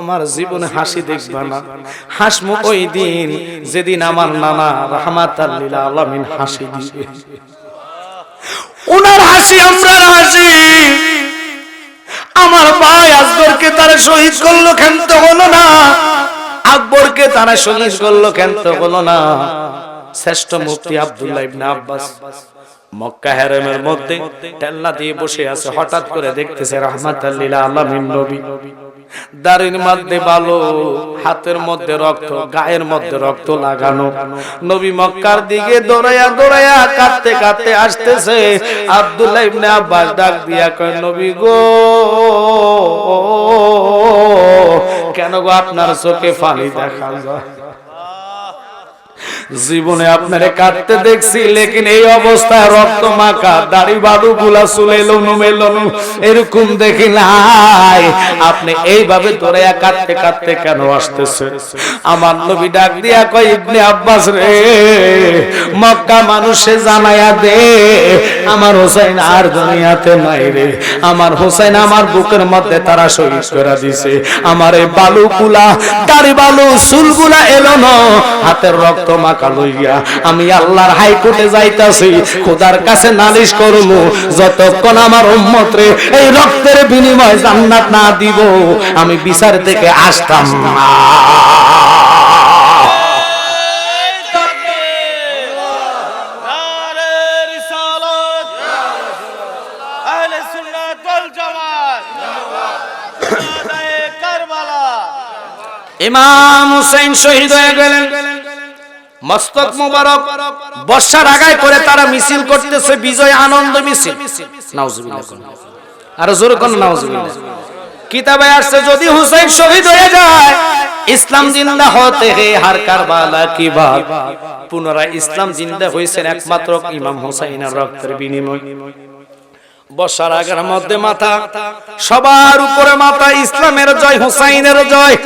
আমার জীবনে হাসি দেখবা না। হাসমু ওই দিন যেদিন আমার নানা রহমাত আলামিন হাসি দিবে ওনার হাসি আমরা হাসি আমার ভাই আকবরকে তারা শহীদ করল কেন তো হলো না। আকবরকে তারা শহীদ করল কেন তো হলো না। শ্রেষ্ঠ মুফতি আব্দুল্লাহ ইবনে আব্বাস মক্কা হেরেমের মধ্যে টেল্লা দিয়ে বসে আছে। হঠাৎ করে দেখতেছে রহমাতাল লিল আলামিন নবী। দাড়ির মধ্যে বালো, হাতের মধ্যে রক্ত, গায়ের মধ্যে রক্ত লাগানো। নবী মক্কার দিকে দৌড়াইয়া দৌড়াইয়া কাঁদতে কাঁদতে আসতেছে। আব্দুল্লাহ ইবনে আব্বাস ডাক দিয়া কয়, নবী গো, কেন গো আপনার চোখে পানি দেখা যায়? জীবনে আপনারে কাটতে দেখছি, লেকিন এই অবস্থায় রক্ত মাখা, দাড়ি বালু গুলা চুলে লনু মেলনু, এরকম দেখি নাই। আপনি এইভাবে দৌড়াইয়া কাটতে কাটতে কেন আসতেছে আমার নবী ডাক দিয়া কয়, ইবনে আব্বাস রে, মক্কা মানুষে জানাইয়া দে, আমার হোসেন আর দুনিয়াতে নাই রে। আমার হোসেন আমার বুকের মধ্যে তারা শহীদ করে দিছে। আমার এই বালু কুলা দাড়ি বালু চুলগুলা এলো না হাতের রক্ত মাখা লইয়া আমি আল্লাহর হাইকোর্টে যাইতাছি, খোদার কাছে নালিশ করব যতক্ষণ আমার উম্মত রে এই রক্তের বিনিময় জান্নাত না দিব, আমি বিচার থেকে আসতাম না। ইমাম হুসাইন শহীদ হয়ে গেলেন। মস্তক মুবারক, বর্ষার আগায় করে তারা মিছিল করতেছে, বিজয় আনন্দ মিছিল। আর জোরে কোন নাউজুবিল্লাহ। কিতাবে আসছে, যদি হুসাইন শহীদ হয়ে যায়, ইসলাম জিন্দা হতে হে হার কারবালা কি বাত? পুনরায় ইসলাম জিন্দা হয়েছেন একমাত্র ইমাম হুসাইনের রক্তের বিনিময়। বর্ষার আগের মধ্যে মাথা, সবার উপরে মাথা, ইসলামের জয়, হুসাইনের জয়।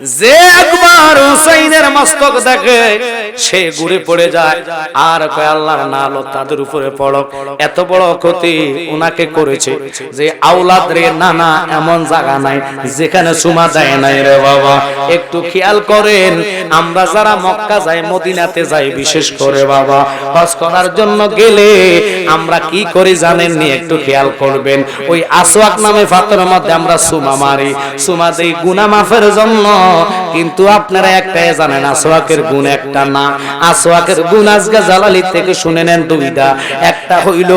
যে একবার হুসাইনের মস্তক দেখে সে ঘুরে পড়ে যায়। আর কয়, আল্লাহর নালো তাদের উপরে পড়ক। এত বড় ক্ষতি উনাকে করেছে যে আওলাদ রে না না এমন জায়গা নাই, যেখানে সুমা যায় নাই রে বাবা। একটু খেয়াল করেন, আমরা যারা মক্কা যাই, মদিনাতে যাই, বিশেষ করে বাবা, হজ করার জন্য গেলে আমরা কি করি জানেননি একটু খেয়াল করবেন। ওই আসওয়াক নামে ফাতরের মধ্যে আমরা সুমা মারি। সুমা দেই, গুনাহ মাফের জন্য কিন্তু আপনারা একটাই জানেন, আসওয়াকের গুণ একটা না। আসওয়াকের গুণ আজকে জালালি থেকে শুনে নেন দুইটা। একটা হইল,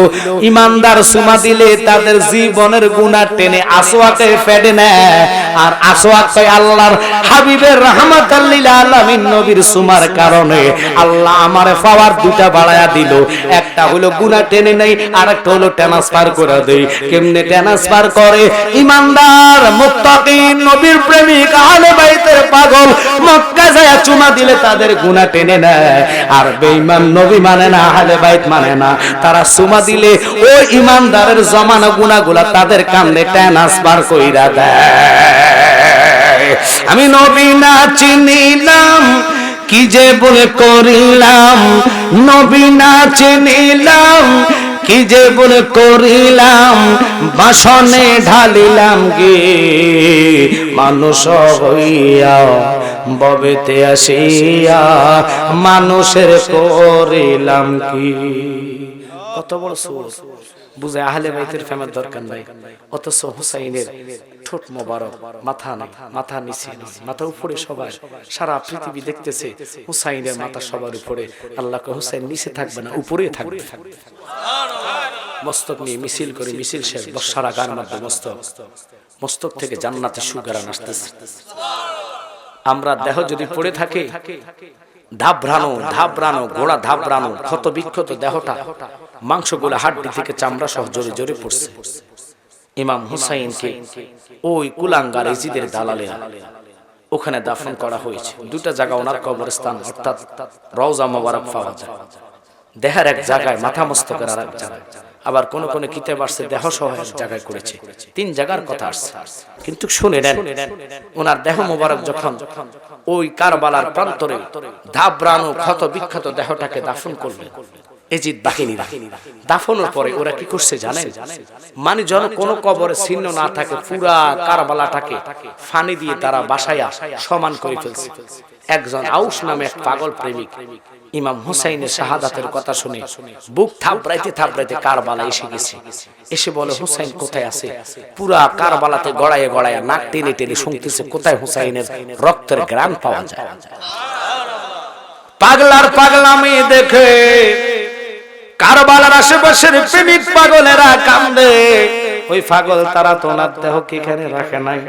ইমানদার সুমা দিলে তাদের জীবনের গুনাহ টেনে আসওয়াকে ফেডে নেয়, আর আসওয়াক কয়, আল্লাহর হাবিবের রাহমাতাল লিল আলামিন নবীর সুমার কারণে আল্লাহ আমারে পাওয়ার দুটা বাড়ায়া দিল। একটা হলো গুনাহ টেনে নেই আর একটা হলো ট্রান্সফার করে দেই। কেমনে ট্রান্সফার করে? ইমানদার, মুত্তাকিন, নবীর প্রেমিক, আহলে বাইতের পাগল মক্কা যায় চুমা দিলে তাদের গুনাহ টেনে নেয়। আর বেঈমান নবী মানে না, আহলে বাইত মানে না। তারা চুমা দিলে ওই ইমানদারের জমানো গুনাহগুলা তাদের কান্দে ট্রান্সফার কইরা দেয়। আমি নবী না চিনিলাম, কি যে বলে করিলাম। নবী না চিনিলাম কি যে বলে করিলাম, বাসনে ঢালিলাম গে। মানুষ হইয়া ববেতে আসিয়া মানুষের করিলাম কি। কত বড় সুর। বুঝে আহলে বাইতের ফেমার দরকার নাই। অথচ হুসাইনের ঠোঁট মোবারক মাথা নাই মাথা নিচে মাথা উপরে সবার সারা পৃথিবী দেখতেছে হুসাইনের মাথা সবার উপরে আল্লাহকে হুসাইন নিচে থাকবে না উপরে থাকবে। মস্তক নিয়ে মিছিল করে মিছিল শেষ সারা গান মধ্যে মস্তক। মস্তক। থেকে জান্নাতে সুগারান আসতেছে আমরা দেহ যদি পড়ে থাকে ধাবরানো ধাবরানো গোড়া ধাবরানো ক্ষত বিক্ষত দেহটা মাংসগুলো হাড্ডি থেকে চামড়া সহ জোরে জোরে পড়ছে। ইমাম হুসাইনকে ওই কুলাঙ্গার ইজিদের দালালেরা ওখানে দাফন করা হয়েছে। দুটা জায়গা ওনার কবরস্থান অর্থাৎ রওজা মোবারক পাওয়া যায়। দেহের এক জায়গায় মাথা মস্তকের আর এক জায়গায় আবার কোন কোন কিতাব আসছে দেহ সহ এক জায়গায় করেছে। তিন জায়গার কথা আসছে। কিন্তু শুনে নেন ওনার দেহ মোবারক যখন ওই কারবালার প্রান্তরে ধাবরানো ক্ষত বিক্ষত দেহটাকে দাফন করলেন। এজিদ বাহিনীরা। দাফনের পরে ওরা কি করছে জানেন? মানে যেন কোনো কবরে চিহ্ন না থাকে পুরা কারবালাটাকে ফানি দিয়ে তারা বাসায়া সমান করে ফেলছে। একজন আউস নামে এক পাগল প্রেমিক। ইমাম হুসাইনের শাহাদাতের কথা শুনে বুক থাপড়াইতে থাপড়াইতে কারবালা এসে গেছে। এসে বলে হুসাইন কোথায় আছে? পুরা কারবালাতে গড়াইয়ে গড়াইয়া নাক টেনে টেনে শুনতেছে কোথায় হুসাইনের রক্তের গ্রাম পাওয়া যায়। পাগলার পাগলামি দেখে কারবালার আশেপাশের প্রেমিক পাগলেরা কান্দে। ওই পাগল তারা তো ওনার দেহ কি এখানে রাখে নাই।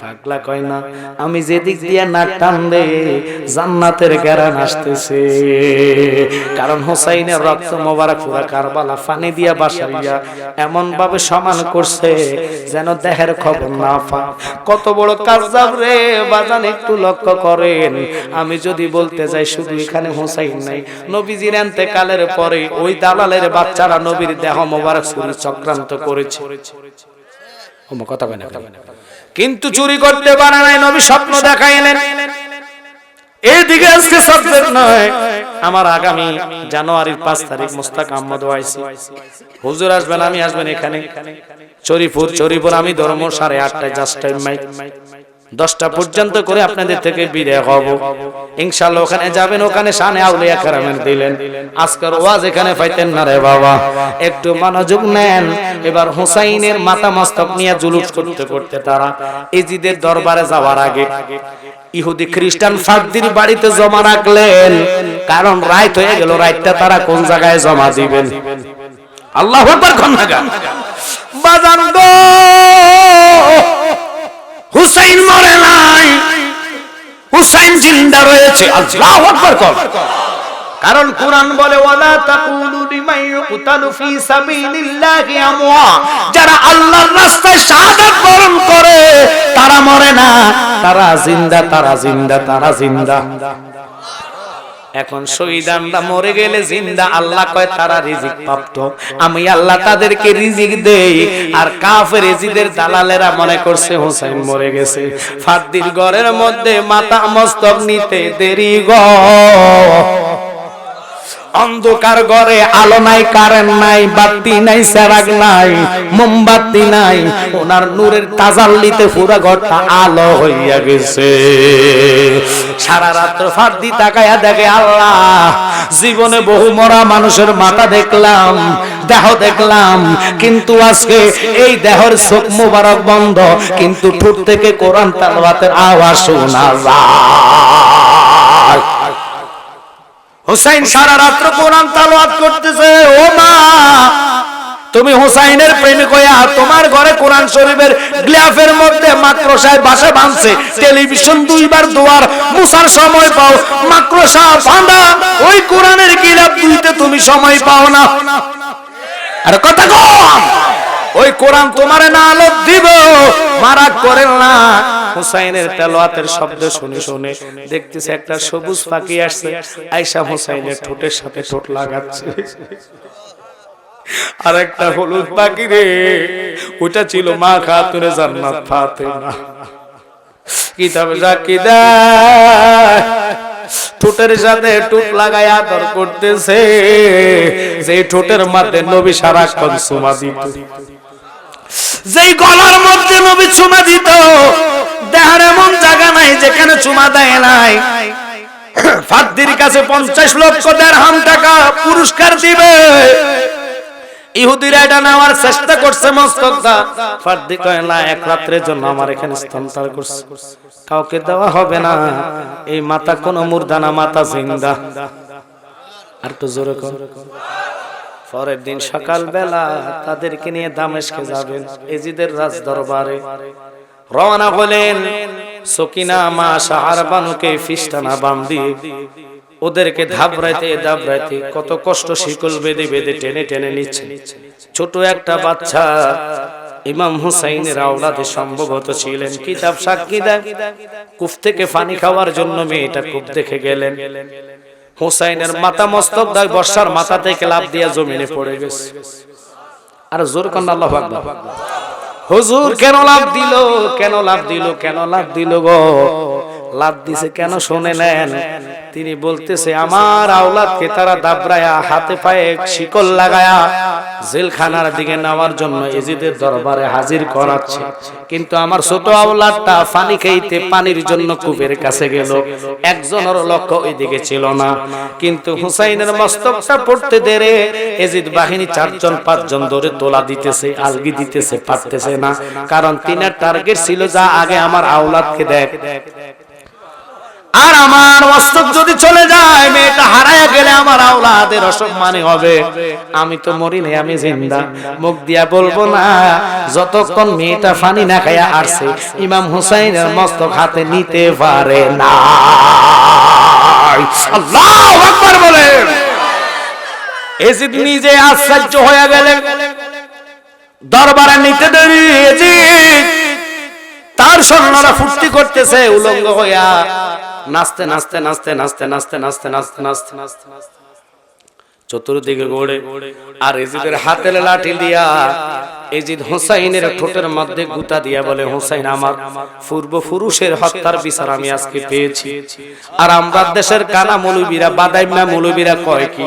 পাগলা কয় না, আমি যেদিক দিয়ে নাক টান দে জান্নাতের গ্যারান আসতেছে। কারণ হোসাইনের রক্ত মোবারক পুরা কারবালা ফানি দিয়া বাসাইয়া এমন ভাবে সমান করছে যেন দেহের খবর না পা কত বড় কাজ রে, বাজান একটু লক্ষ্য করেন। আমি যদি বলতে যাই, শুধু এখানে হোসাইন নাই, নবীজির কালের পরে ওই দালালের বাচ্চারা নবীর দেহ মোবারক চুরি চক্রান্ত করেছে। কথা কয় কিন্তু চুরি করতে পারে নাই, নবী স্বপ্ন দেখাইলেন। এইদিকে আজকে সাবজেক্ট নয় আমার আগামী জানুয়ারির পাঁচ তারিখ মুস্তাক আহমদ ওয়াইসি। হুজুর আসবেন, আমি আসবেন এখানে। চরিপুর চরিপুর আমি ধর্ম সাড়ে আটটায় জাস্ট টাইম মাইক দশটা পর্যন্ত করে আপনাদের থেকে বিদায় হব। ইনশাল্লাহ ওখানে যাবেন ওখানে শানে আউলিয়া কারামের দিলেন। আজকের ওয়াজ এখানে পাইতেন না রে বাবা। একটু মনোযোগ নেন। এবার হুসাইনের মাথা মস্তক নিয়ে জুলুস করতে করতে তারা ইজিদের দরবারে যাওয়ার আগে ইহুদি খ্রিস্টান ফাদ্দির বাড়িতে জমা রাখলেন। কারণ রাইত হয়ে গেল রাইতটা তারা কোন জায়গায় জমা দিবেন? আল্লাহ বাজান গো! জিন্দা রয়েছে। আল্লাহু আকবার কর। কারণ কোরআন বলে ওয়ালা তাকুলু লিমান ইউকতালু ফি সাবিলিল্লাহি আমওয়া। যারা আল্লাহর রাস্তায় শাহাদাত বরণ করে তারা মরে না। তারা জিন্দা তারা জিন্দা তারা জিন্দা। এখন শহীদানরা মরে গেলে জিন্দা, আল্লাহ কয়, তারা রিজিক প্রাপ্ত। আমি আল্লাহ তাদেরকে রিজিক দেই। আর কাফের রিজিদের দালালেরা মনে করছে হোসেন মরে গেছে। ফাদিল ঘরের মধ্যে মাথা মস্তক নিতে দেরি গো। অন্ধকার ঘরে আলো নাই কারেন্ট নাই, বাতি নাই, সেরাগ নাই, মোমবাতি নাই। ওনার নূরের তাজাল্লিতে পুরো ঘরটা আলো হইয়া গেছে। সারা রাত্র ফার্দি তাকায়া দেখে আল্লাহ, জীবনে বহু মরা মানুষের মাথা দেখলাম, দেহ দেখলাম, কিন্তু আজকে এই দেহর চোখ মুবারক বন্ধ, কিন্তু ঠোঁট থেকে কোরআন তালবাতের আওয়াজ শোনা যায়। হুসাইন সারা রাত্র কোরআন তালাওয়াত করতেছে, ও মা, তুমি হুসাইনের প্রেমিক হইয়া তোমার ঘরে কোরআন শরীফের গ্লাফের মধ্যে মাকড়সায় বাসা বাঁধছে, টেলিভিশন দুইবার দুয়ার মুসার সময় পাও, মাকড়সা বাঁধা, ওই কোরআনের গিলাফ দুইতে তুমি সময় পাও না। আর কথা কম, ওই কোরআন তোমারে না আলো দিব মারা করেন না। হুসাইনের তেলোয়াতের শব্দ শুনে শুনে দেখতেছে একটা সবুজ পাখি আসছে। আয়সা হুসাইনের ঠোঁটের সাথে ঠোঁট লাগাচ্ছে। আর একটা হলুদ পাখি রে। ওটা ছিল মা খাতুনে জান্নাত ফাতেমা। কিতাব জাকি ঠোঁটের সাথে টুট লাগাই আদর করতেছে। যে ঠোঁটের মধ্যে নবী সারাক্ষণ সুমা দিত। যেই গলার মধ্যে নবী চুমা দিত, দেহার এমন জায়গা নাই যেখানে চুমা দেয় নাই। ফাদ্দির কাছে পঞ্চাশ লক্ষ দেড়হাম টাকা পুরস্কার দিবে। নেওয়ার চেষ্টা করছে জন্য আমার এখানে কাউকে দেওয়া হবে না। এই কোন আর তো জোরে কর পরের দিন সকাল বেলা তাদেরকে নিয়ে দামেশকে যাবেন এজিদের রাজ দরবারে রওনা হলেন সকিনা মা সাহার বানুকে ফিস্টানা বাম দিয়ে। ওদেরকে ধাবরাইতে ধাবরাইতে কত কষ্ট শিকল বেঁধে বেঁধে টেনে টেনে নিচ্ছে। ছোট একটা বাচ্চা ইমাম হুসাইনের আওলাদে সম্ভবত ছিলেন। কিতাব সাক্ষী দেয়। কুফ থেকে পানি খাওয়ার জন্য মেয়েটা কূপ দেখে গেলেন। হুসাইনের মাথা মস্তক দায়, বর্ষার মাথা থেকে লাভ দিয়ে জমিনে পড়ে গেছে। আর জোর কন্যা আল্লাহ হুজুর, কেন লাভ দিল? কেন লাভ দিল? কেন লাভ দিল গো? লাভ দিছে কেন শুনে নেন? তিনি বলতেছে আমার আওলাদকে তারা দাবরায়া হাতে পায়ে শিকল লাগায়া জেলখানার দিকে নেওয়ার জন্য এজিদের দরবারে হাজির করাচ্ছে। কিন্তু আমার ছোট আওলাদটা পানি খাইতে পানির জন্য কূপের কাছে গেল। একজনের লক্ষ্য ওইদিকে ছিল না। কিন্তু হুসাইনের মস্তকটা পড়তে দেরে এজিদ বাহিনী চারজন পাঁচজন ধরে তোলা দিতেছে আলগি দিতেছে পারতেছে না। কারণ তিনের টার্গেট ছিল যা আগে আমার আওলাদকে দেখ আর আমার মস্তক যদি চলে যায়, মেয়েটা হারায় গেলে আমার আওলাদের অসম্মানে হবে। আমি তো মরি নাই, আমি জিন্দা। মুখ দিয়া বলব না, যতক্ষণ মেয়েটা ফানি না খায়া আসছে, ইমাম হুসাইনের মস্তক হাতে নিতে পারে না। আল্লাহু বলে এজিদ নিজে আশ্চর্য হয়ে গেলেন। দরবারে নিতে দেরি, এজিদ। তার সৈন্যরা ফুর্তি করতেছে, উলঙ্গ হইয়া নাচতে নাচতে নাচতে নাচতে নাচতে নাচতে নাচতে নাচতে নাচতে নাচতে। চতুর্দিকে আর এজিদের হাতের লাঠি দিয়া এজিদ হোসাইনের ঠোঁটের মধ্যে গুতা দিয়া বলে, হোসাইন আমার পূর্ব পুরুষের হত্যার বিচার আমি আজকে পেয়েছি। আর আমরা দেশের কানা মৌলবীরা, বাদাইমা মৌলবীরা কয় কি?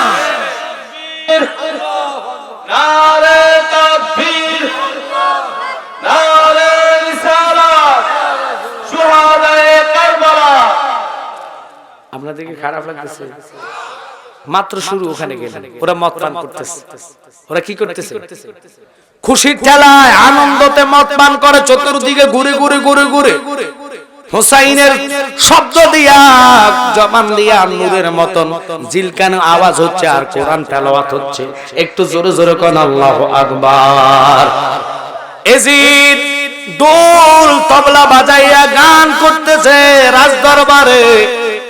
আপনাদেরকে খারাপ লাগতেছে। মাত্র শুরু ওখানে গেলেন। ওরা মত পান করতেছে। ওরা কি করতেছে? খুশির ঠেলায় আনন্দতে মত পান করে চতুর্দিকে ঘুরে ঘুরে ঘুরে ঘুরে। হোসাইনের শব্দ দিয়া জমান দিয়া নূরের মতন জিলকানো আওয়াজ হচ্ছে আর কোরআন তেলাওয়াত হচ্ছে। একটু জোরে জোরে কোন আল্লাহ আকবার। এজিদ দোল তবলা বাজাইয়া গান করতেছে রাজ দরবারে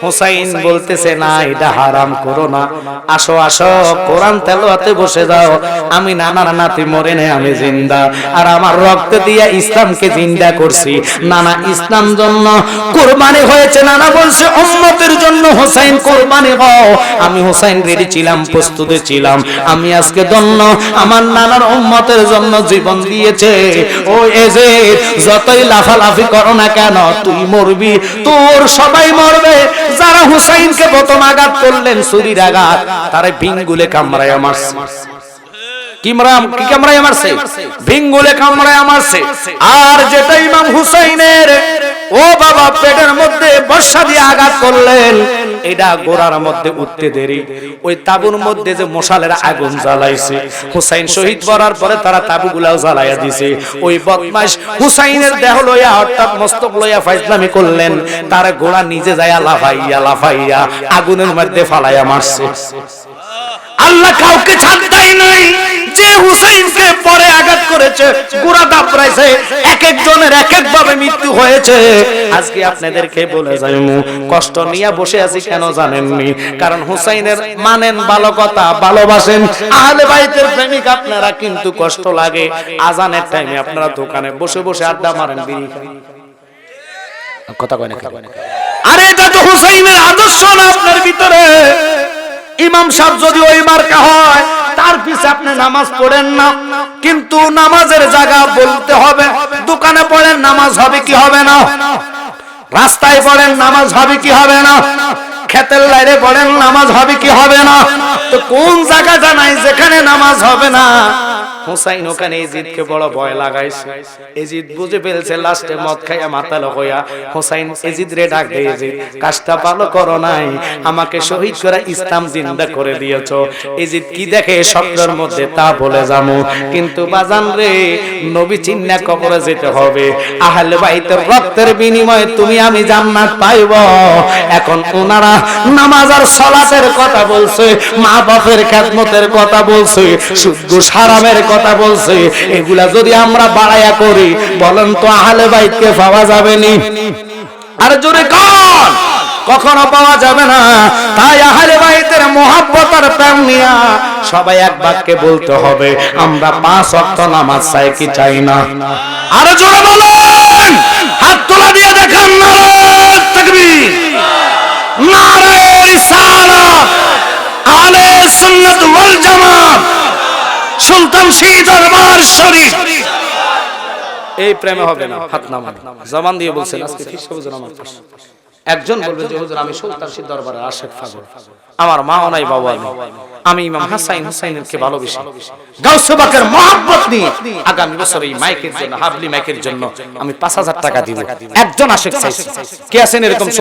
হুসাইন বলতেছে না এটা হারাম করো না। আসো আসো কোরআন তেলাওয়াতে বসে যাও। আমি নানা নাতি মরে নেই আমি জিন্দা। আর আমার রক্ত দিয়া ইসলামকে জিন্দা করছি। নানা ইসলাম জন্য কোরবানি হয়েছে। নানা বলছে উম্মতের জন্য হুসাইন কোরবানি হও। আমি হুসাইন রেডি ছিলাম প্রস্তুত ছিলাম। আমি আজকে ধন্য। আমার নানার উম্মতের জন্য জীবন দিয়েছে। ও এজে যতই লাফালাফি করো না কেন তুই মরবি। তোর সবাই মরবে। যারা হুসাইনকে প্রথম আঘাত করলেন, ছুরির আঘাত, তারা বিঙ্গুলে কামড়ায় আমার কিমরাম কামড়ায় ভিঙ্গুলে আর যেটা ইমাম হুসাইনের ও বাবা, পেটের মধ্যে বর্ষা দিয়ে আঘাত করলেন। এটা গোড়ার মধ্যে উঠতে দেরি। ওই তাবুর মধ্যে যে মশালের আগুন জ্বালাইছে। হুসাইন শহীদ করার পরে তারা তাবুগুলাও জ্বালাইয়া দিছে। ওই বদমাশ হুসাইনের দেহ লইয়া, অর্থাৎ মস্তক লইয়া ফাইজলামি করলেন। তার গোড়া নিজে যায় লাফাইয়া লাফাইয়া আগুনের মধ্যে ফালাইয়া মারছে। আল্লাহ কাউকে ছাড় দেয় নাই। যে হুসাইনকে পরে আঘাত করেছে গোড়া দাপড়াইছে এক একজনের এক এক ভাবে মৃত্যু হয়েছে। আজকে আপনাদেরকে বলে যাই কষ্ট নিয়ে বসে আছি কেন জানেননি? কারণ হুসাইনের মানেন ভালো কথা ভালোবাসেন। আহলে বাইতের প্রেমিক আপনারা কিন্তু কষ্ট লাগে। আজানের টাইমে আপনারা দোকানে বসে বসে আড্ডা মারেন বিড়ি খান। কথা কয় না আরে এটা তো হুসাইনের আদর্শ না আপনার ভিতরে। ইমাম সাহেব যদি ওই মার্কা হয়, তার পিছে আপনি নামাজ পড়েন না। কিন্তু নামাজের জায়গা বলতে হবে, দোকানে পড়েন, নামাজ হবে কি হবে না? রাস্তায় পড়েন, নামাজ হবে কি হবে না? খেতের লাইরে পড়েন, নামাজ হবে কি হবে না? তো কোন জায়গা জানাই যেখানে নামাজ হবে না? হুসাইন ওখানে এজিদকে বড় ভয় লাগাইছে। এজিদ বুঝে ফেলছে, লাস্টে মদ খাইয়া মাতালো হইয়া হুসাইন এজিদ রে ডাক দিয়ে এজিদ কাজটা ভালো করো নাই, আমাকে শহীদ করে ইসলাম জিন্দা করে দিয়েছ। এজিদ কি দেখে স্বপ্নের মধ্যে তা বলে যামু কিন্তু বাজান রে, নবী চিন্না কবরে যেতে হবে। আহলে বাইতের রক্তের বিনিময়ে তুমি আমি জান্নাত পাইব। এখন ওনারা নামাজ আর সালাতের কথা বলছে মা বাপের খেদমতের কথা বলছে শুদ্ধ সারামের কথা বলছে, এগুলা যদি আমরা বাড়াইয়া করি, বলেন তো আহলে বাইতকে পাওয়া যাবে নি? আর জোরে কর কখনো পাওয়া যাবে না। তাই আহলে বাইতের মোহাব্বত আর প্রেম নিয়া সবাই এক বাক্যে বলতে হবে, আমরা পাঁচ ওয়াক্ত নামাজ চাই কি চাই না? আর জোরে বলেন, হাত তোলা দিয়ে দেখান না তাকবীর। দরবার এই প্রেমে হবে না, হাত দিয়ে বলছেন, আজকে আমার। একজন বলবে যে, হুজুর, আমি সুলতান শহীদ দরবারের আশেক আমার নাই বাবা নাই। আমি ইমাম হাসাইন গাউসে বাকের নিয়ে আগামী বছর এই মাইকের জন্য, হাবলি মাইকের জন্য আমি পাঁচ হাজার টাকা দিব। একজন আশেক চাইছি। কে আছেন এরকম